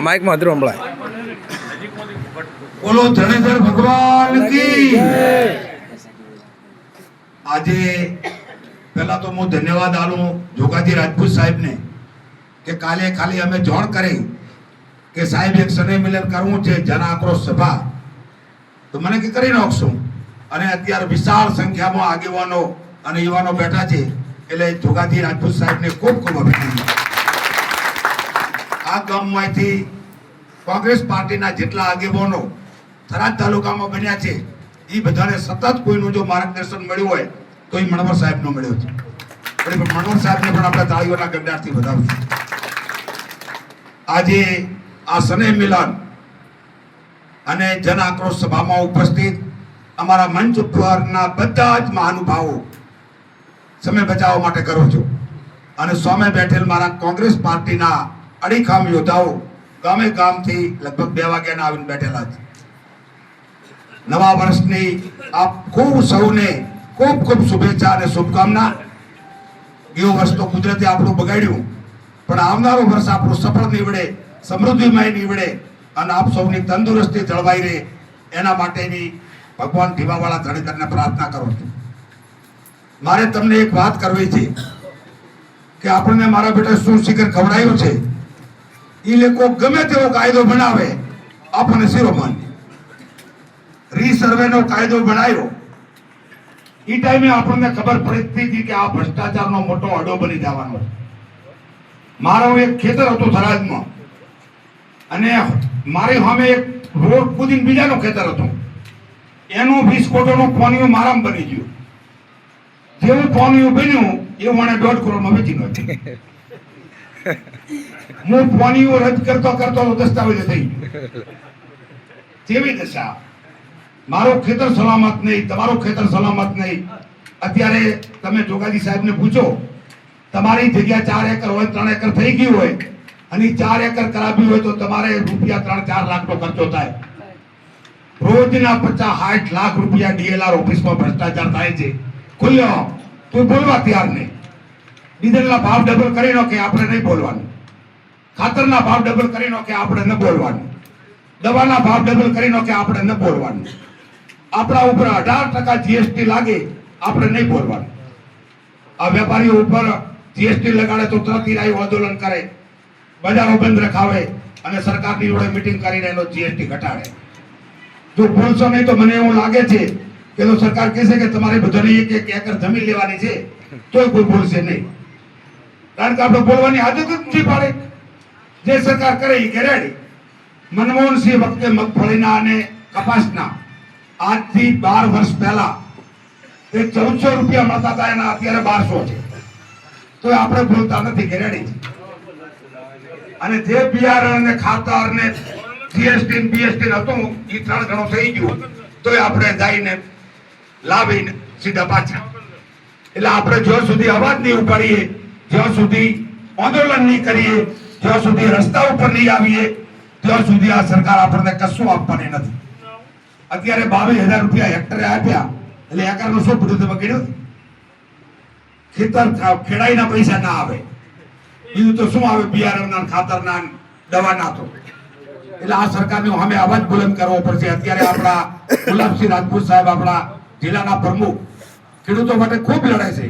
માઇકમાં અધરું સંભળાય બોલો ધણેધર ભગવાન કી આજે પહેલા તો હું ધન્યવાદ આલું જોગાજી રાજપૂત સાહેબને કે કાલે ખાલી અમે જોણ કરી કે સાહેબ એક સને મિલન કરવું છે જન આક્રોશ સભા. તો મને કે કરી નાખશું? અને અત્યારે વિશાળ સંખ્યામાં આગેવાનો અને યુવાનો બેઠા છે. એટલે જોગાજી રાજપૂત સાહેબને ખૂબ ખૂબ અભિનંદન. આ ગામમાંથી કોંગ્રેસ પાર્ટીના જેટલા આગેવાનો થરાદ તાલુકામાં બન્યા છે એ બધાને સતત કોઈનું જો માર્ગદર્શન મળ્યું હોય, તો એ મણવર સાહેબનો મળ્યો છે. એટલે મણવર સાહેબને પણ આપણે તાળીઓના ગંડારથી વધાવશું. આજે આ સને મિલન અને જન આક્રોશ સભામાં ઉપસ્થિત અમારા મંચ ઉપરના બધા જ મહાનુભાવો સમય બચાવવા માટે કરો છો. અને સામે બેઠેલ મારા કોંગ્રેસ પાર્ટીના અડીખામ યોદ્ધાઓ ગામે ગામથી લગભગ બે વાગ્યાના આવીને બેઠેલા છે. નવા વર્ષની આપ ખૂબ સૌને ખૂબ ખૂબ શુભેચ્છા અને શુભકામના. ગયો વર્ષ તો કુદરતે આપણું બગાડ્યું. પણ આવનારો વર્ષ આપણું સફળ નીવડે, સમૃદ્ધિમય નીવડે અને આપ સૌની તંદુરસ્તી જળવાઈ રહે એના માટેની ભગવાન ધીમાવાળા ધણીધરને પ્રાર્થના કરું છું. મારે તમને એક વાત કરવી છે કે આપણને મારા બેટા શું શિખર ખવડાયું છે? એ લોકો ગમે તેવો કાયદો બનાવે, આપણને શિરોમાન્ય રીસર્વેનો કાયદો બનાવ્યો. એ ટાઈમે આપણને ખબર પડતી હતી કે આ ભ્રષ્ટાચારનો મોટો અડો બની જવાનો છે. મારો એક ખેતર હતું થરાદમાં. અને મારી સામે એક રોડ કૂદીને બીજાનું ખેતર હતું. એનું વીસ કોટોનું પોનિયું મારામ બની ગયું. જેવું પોનિયું બન્યું, એવું મને દોઢ કરોડમાં વેચી નાખ્યું. હું પોનિયું રદ કરતો કરતો દસ્તાવેજ થઈ તેવી દશા? મારો ખેતર સલામત નહીં, તમારો ખેતર સલામત નહીં. અત્યારે તમે જોગાજી સાહેબને પૂછો, તમારી જગ્યા ચાર એકર હોય, ત્રણ એકર થઈ ગઈ હોય, અને ચાર એકર કરાવી હોય તો તમારે રૂપિયા ત્રણ ચાર લાખનો ખર્ચો થાય. રોજના પચાસ સાઠ લાખ રૂપિયા ડીએલઆર ઓફિસમાં ભ્રષ્ટાચાર થાય છે. ખુલ્લો, તું બોલવા તૈયાર નહીં. ડીઝલના ભાવ ડબલ કરી કે આપણે નહીં બોલવાનું. ખાતરના ભાવ ડબલ કરી કે આપણે ન બોલવાનું. દવાના ભાવ ડબલ કરી કે આપણે ન બોલવાનું. આપણા ઉપર અઢાર ટકા જીએસટી લાગે, આપણે નહીં બોલવાનું. આ વેપારીઓ ઉપર જીએસટી લગાડે તો તરત ઈરાયું આંદોલન કરે. બજારો બંધ રખાવે અને સરકારની જોડે મિટિંગ કરીને એનો જીએસટી ઘટાડે. જો બોલશો નહીં તો મને એવું લાગે છે કે તો સરકાર કહેશે કે તમારે બધાને એક એક એકર જમીન લેવાની છે, તોય કોઈ બોલશે નહીં. કારણ કે આપણે બોલવાની આદત જ નથી પાડે. જે સરકાર કરે એ કે મનમોહનસિંહ વખતે મગફળીના અને કપાસના. આજથી બાર વર્ષ પહેલા એ ચૌદસો રૂપિયા મળતા હતા, એના અત્યારે બારસો છે. તો આપણે ભૂલતા નથી કે અને જે બિયારણ ને ખાતર ને જીએસટી બીએસટી હતું એ ત્રણ ગણો થઈ ગયું. તો આપણે જઈને લાવીને સીધા પાછા. એટલે આપણે જ્યાં સુધી અવાજ નહીં ઉપાડીએ, જ્યાં સુધી આંદોલન નહીં કરીએ જ્યાં સુધી રસ્તા ઉપર નહીં આવીએ, ત્યાં સુધી આ સરકાર આપણને કશું આપવાની નથી. અત્યારે બાવીસ હજાર રૂપિયા હેક્ટરે આપ્યા, એટલે એકરનું શું બધું તમે કીધું ખેતર ખેડાઈના પૈસા ના આવે. બીજું તો શું આવે? બિયારણના, ખાતરના, દવાના તો. એટલે આ સરકારને સામે અવાજ બુલંદ કરવો પડશે. અત્યારે આપણા ગુલાબસિંહ રાજપૂત સાહેબ આપણા જિલ્લાના પ્રમુખ ખેડૂતો માટે ખૂબ લડે છે.